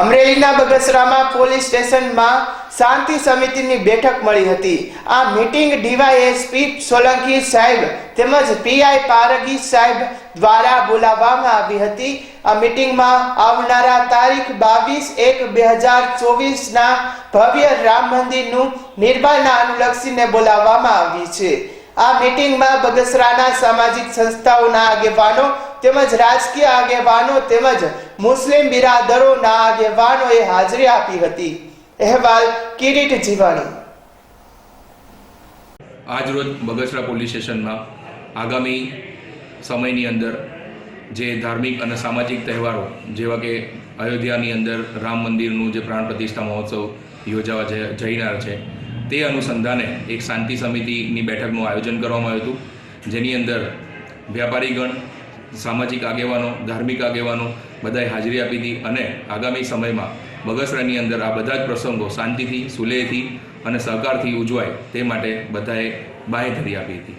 અમરેલીના બગસરામાં પોલીસ સ્ટેશનમાં શાંતિ સમિતિની બેઠક મળી હતી. આ મીટિંગ ડીવાયએસપી સોલંકી સાહેબ તેમજ પીઆઈ પારગી સાહેબ દ્વારા બોલાવવામાં આવી હતી. આ મીટિંગમાં આવનારા તારીખ બાવીસ એક બે હજાર ચોવીસના ભવ્ય રામ મંદિરનું નિર્માણના અનુલક્ષીને બોલાવવામાં આવી છે. આ મીટિંગમાં બગસરાના સામાજિક સંસ્થાઓના આગેવાનો તેમજ રાજકીય આગેવાનો તેમજ મુસ્લિમ બિરાદરોના આગેવાનોએ હાજરી આપી હતી. અહેવાલ કિરીટ જીવાણી. આજરોજ બગસરા પોલીસ સ્ટેશનમાં આગામી સમયની અંદર જે ધાર્મિક અને સામાજિક તહેવારો, જેવા કે અયોધ્યાની અંદર રામ મંદિરનું જે પ્રાણ પ્રતિષ્ઠા મહોત્સવ યોજાવા જઈ જઈનાર છે તે અનુસંધાને એક શાંતિ સમિતિની બેઠકનું આયોજન કરવામાં આવ્યું હતું, જેની અંદર વ્યાપારીગણ, સામાજિક આગેવાનો, ધાર્મિક આગેવાનો બધાએ હાજરી આપી હતી અને આગામી સમયમાં બગસરાની અંદર આ બધા જ પ્રસંગો શાંતિથી, સુલેહથી અને સહકારથી ઉજવાય તે માટે બધાએ બાંહેધરી આપી હતી.